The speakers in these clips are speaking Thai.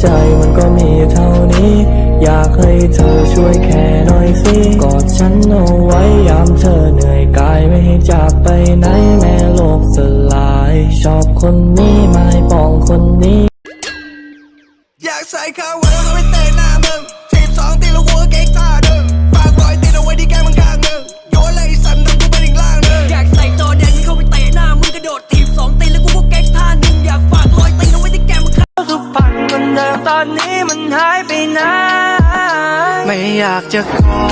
ใจมันก็มีเท่านี้ อยากให้เธอช่วยแค่หน่อยสิกอดฉันเอาไว้ยามเธอเหนื่อยกายไม่ให้จากไปไหนแม่โลกสลาย ชอบคนนี้ไม่ปองคนนี้ อยากใส่ข้าวไว้ อนนี้มันหายไปไหนไม่อยากจะขอ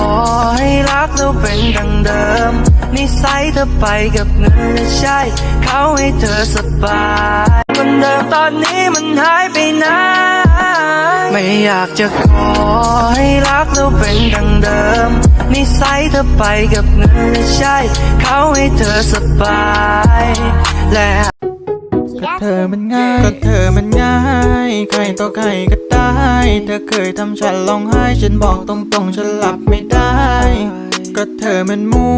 ให้รักเราเป็นดังเดิม นิสัยเธอไปกับเงินและใช่เขาให้เธอสบายคนเดิมตอนนี้มันหายไปไหนไม่อยากจะขอให้รักเราเป็นดังเดิม นิสัยเธอไปกับเงินและใช่เขาให้เธอสบายและ เธอมันง่ายก็เธอมันง่าย ใครต่อใครก็ได้ เธอเคยทำฉันร้องไห้ ฉันบอกตรงๆ ฉันหลับไม่ได้ ก็เธอมันมั่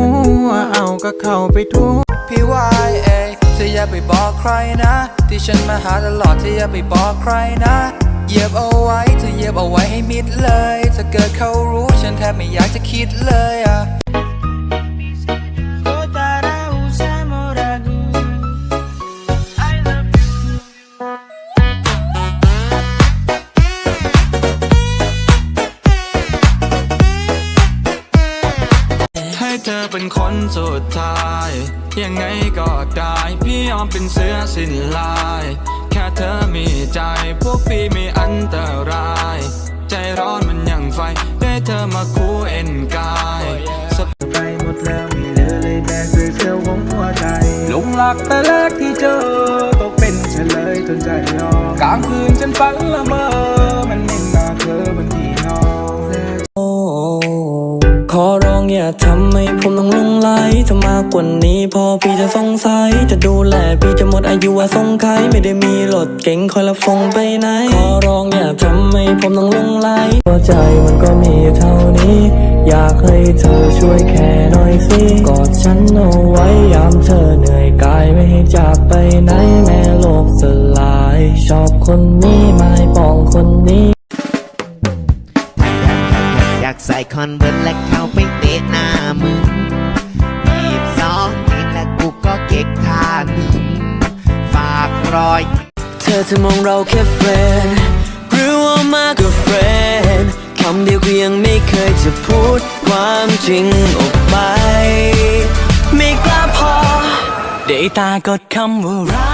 ว เอาก็เข้าไปทั่วพี่วายเอเธออย่าไปบอกใครนะ ที่ฉันมาหาตลอดเธออย่าไปบอกใครนะเหยียบเอาไว้เธอเหยียบเอาไว้ให้มิดเลย ถ้าเกิดเขารู้ฉันแทบไม่อยากจะคิดเลยอะ เธอเป็นคนสุดท้าย ยังไงก็ได้ พี่ยอมเป็นเสือสิ้นลาย แค่เธอมีใจ พวกพี่มีอันตราย ใจร้อนมันยังไฟ ได้เธอมาคู่เอ็นกายสบไปหมดแล้วไม่เหลือเลยแม้เสียวของหัวใจหลงรักแต่แรกที่เจอ ก็เป็นเฉลยจนใจยอมกลางคืนฉันฝันละเมอ อร้องอย่าทำให้ผมต้องลงไหลถ้ามากกว่านี้พอพี่จะสงสัย จะดูแลพี่จะหมดอายุว่าสงไขไม่ได้มีรถเก๋งคอยรับส่งไปไหน ขอร้องอย่าทำให้ผมต้องลงไหลหัวใจมันก็มีเท่านี้ อยากให้เธอช่วยแค่หน่อยสิ กอดฉันเอาไว้ยามเธอเหนื่อยกายไม่ให้จากไปไหนแม้โลกสลาย ชอบคนนี้ไม่ปองคนนี้ากใส่คอนเวิร์ตและเข้าไปเตะหน้ามึงยีบสองทีและกูก็เก๊กท่าหนึ่งฝากรอย เธอจะมองเราแค่เฟรนหรือว่ามากกว่าเฟรนคำเดียวก็ยังไม่เคยจะพูดความจริงออกไป ไม่กล้าพอ ได้ตากดคำว่ารั